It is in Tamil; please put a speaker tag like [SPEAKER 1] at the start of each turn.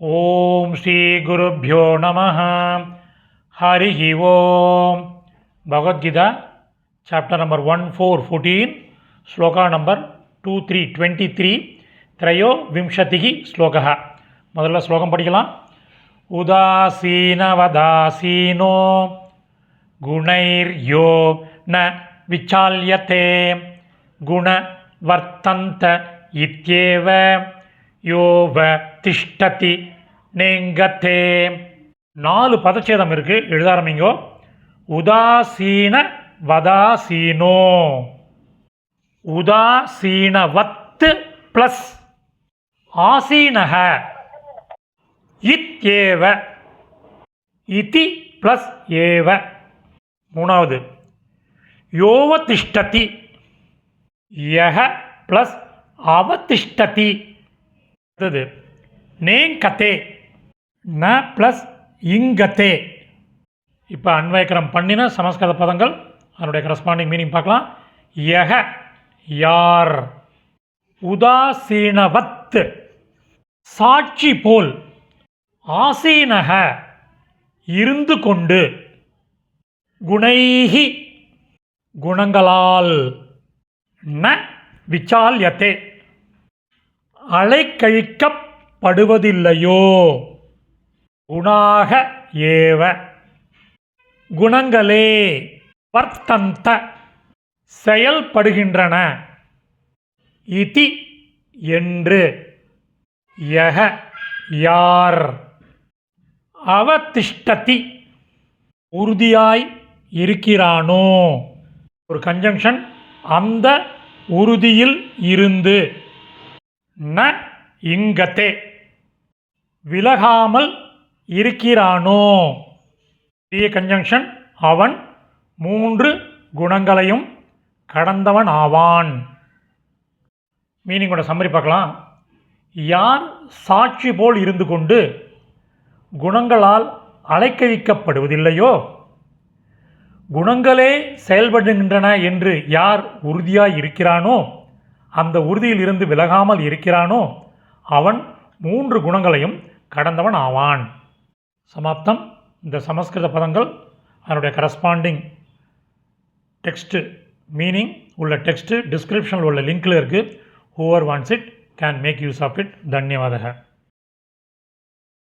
[SPEAKER 1] ஓம் ஸ்ரீ குருப்பியோ நம ஹரிஹி ஓம் Bhagavad Gita chapter number one four fourteen shloka number two three twenty three த்ரையோ விம்சதிகி ஸ்லோகா முதல்ல ஸ்லோகம் படிக்கலாம். உதாசீனவதாசீனோ குணைர்யோ ந விச்சால்யத்தே குண வர்த்தந்த யோவ திஷ்டதி நேங்கத்தே. நாலு பதச்சேதம் இருக்குது எழுத ஆரம்பிங்கோ. உதாசீன வதாசீனோ. உதாசீனவத்து ப்ளஸ் ஆசீனக. இத்யேவ இதி ப்ளஸ் ஏவ. மூணாவது. யோவ திஷ்டதி யக ப்ளஸ் அவதிஷ்டதி. அடுத்தது நேங்கத்தே ந ப்ளஸ் இங்கத்தே இப்போ அன்வயக்கரம் பண்ணின சமஸ்கிருத பதங்கள் அதனுடைய கரஸ்பாண்டிங் மீனிங் பார்க்கலாம். யக யார். உதாசீனவத் சாட்சி போல். ஆசீனக இருந்து கொண்டு. குணைஹி குணங்களால். ந விச்சால்யத்தே. அலைக்கழிக்கப்படுவதில்லையோ? குணாக ஏவ. குணங்களே வர்த்தந்த செயல்படுகின்றன. இதி என்று. யக யார்? அவதிஷ்டதி உறுதியாய் இருக்கிறானோ? ஒரு கன்ஜங்ஷன் அந்த உறுதியில் இருந்து. ந இங்கத்தே. விலகாமல் இருக்கிறானோ? பெரிய கன்ஜங்ஷன் அவன் மூன்று குணங்களையும் கடந்தவன் ஆவான். மீனிங்கோட சம்மரி பார்க்கலாம். யார் சாட்சி போல் இருந்து கொண்டு குணங்களால் அலைக்கழிக்கப்படுவதில்லையோ? குணங்களே செயல்படுகின்றன என்று யார் உறுதியாய் இருக்கிறானோ? அந்த உறுதியில் இருந்து விலகாமல் இருக்கிறானோ? அவன் மூன்று குணங்களையும் கடந்தவன் ஆவான். சமாப்தம். இந்த சமஸ்கிருத பதங்கள் அதனுடைய கரஸ்பாண்டிங் டெக்ஸ்ட்டு மீனிங் உள்ள டெக்ஸ்ட்டு டிஸ்கிரிப்ஷனில் உள்ள லிங்கில் இருக்குது whoever wants it can make use of it தன்யவாதக.